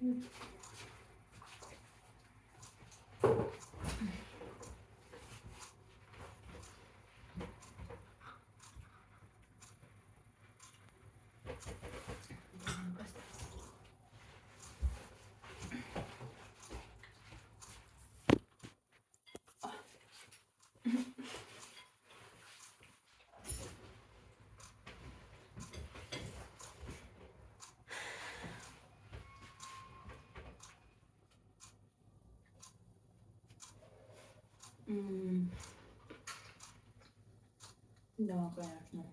Hmm. Да, конечно.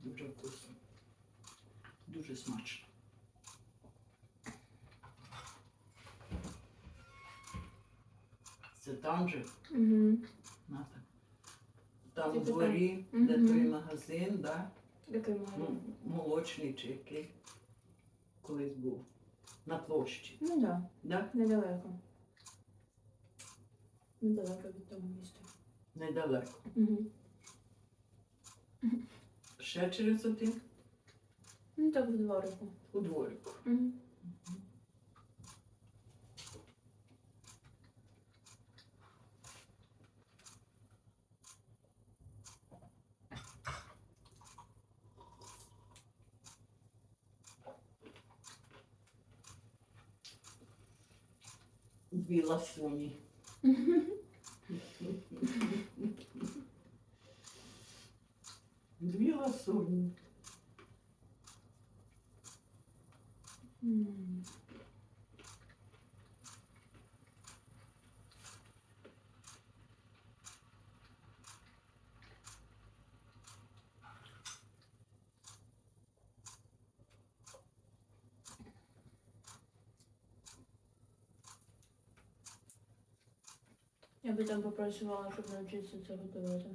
Дуже вкусно. Дуже смачно. Це там же, Угу. Ната. Там у дворі, де Мгм. той магазин, да? Який ну, магазин? молочний чи який колись був. На площі. Ну да, Да? недалеко. Недалеко від того міста. Недалеко. Угу. Ще через один Ну так в дворику. у дворику. Угу. Дві ласуні. Дві ласуні. М. Я би там попрацювала, щоб навчитися це готувати.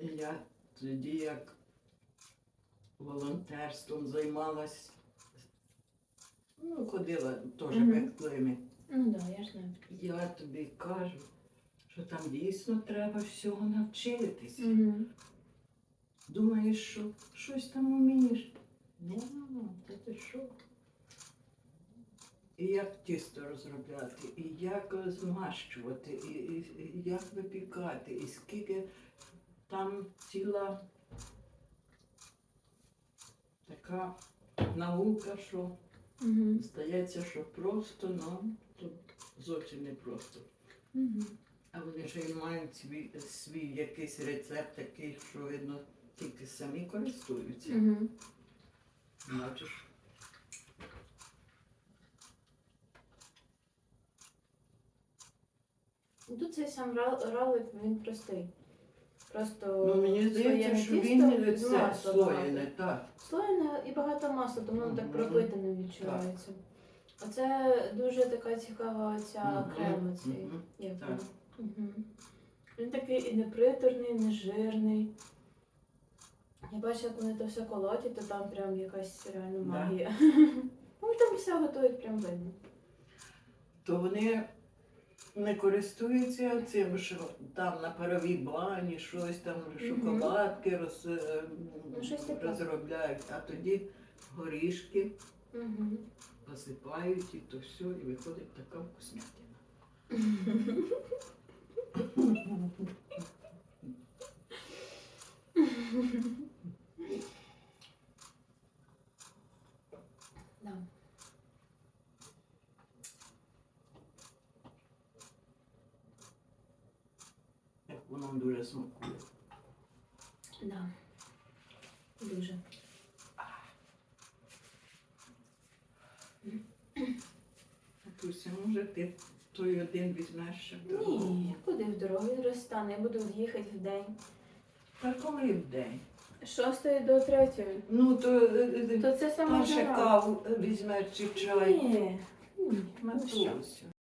Я тоді як волонтерством займалась, ну, ходила теж Мгм. пекли. Ну так, да, я ж знаю. Я тобі кажу, що там дійсно треба всього навчитись. Угу. Думаєш, що щось там вмієш? Ні, ну, та ти що? І як тісто розробляти, і як змащувати, і, і, і як випікати, і скільки там ціла така наука, що Угу. здається, що просто, ну, то зовсім не просто. Угу. А вони ще й мають свій, свій якийсь рецепт такий, що видно, тільки самі користуються. Угу. Бачиш? Тут цей сам ралик, він простий. Просто Ну, мені здається, що він з це слоєне, так. Слоєне і багато масла, тому воно так Мгм. пропитане відчувається. А це дуже така цікава ця крема цей. Він такий і не приторний, не жирний. Я бачу, як вони то все колотять, то там прям якась реально магія. Ну там все готують прям видно. То вони не користуються цим, що там на паровій бані щось там шоколадки роз, е, Ну, щось таке. розробляють, а тоді горішки Угу. посипають і то все, і виходить така вкуснятина. Да. Дуже смакує. Да. Дуже. Туся, може ти той один візьмеш ще в дорогу? Ні, куди в дорогу він розтане? Я буду їхати в день. Та коли в день? З шостої до третьої. Ну, то, е, е, То це саме перше каву візьмеш чи чай. Ні. Ні. ну що?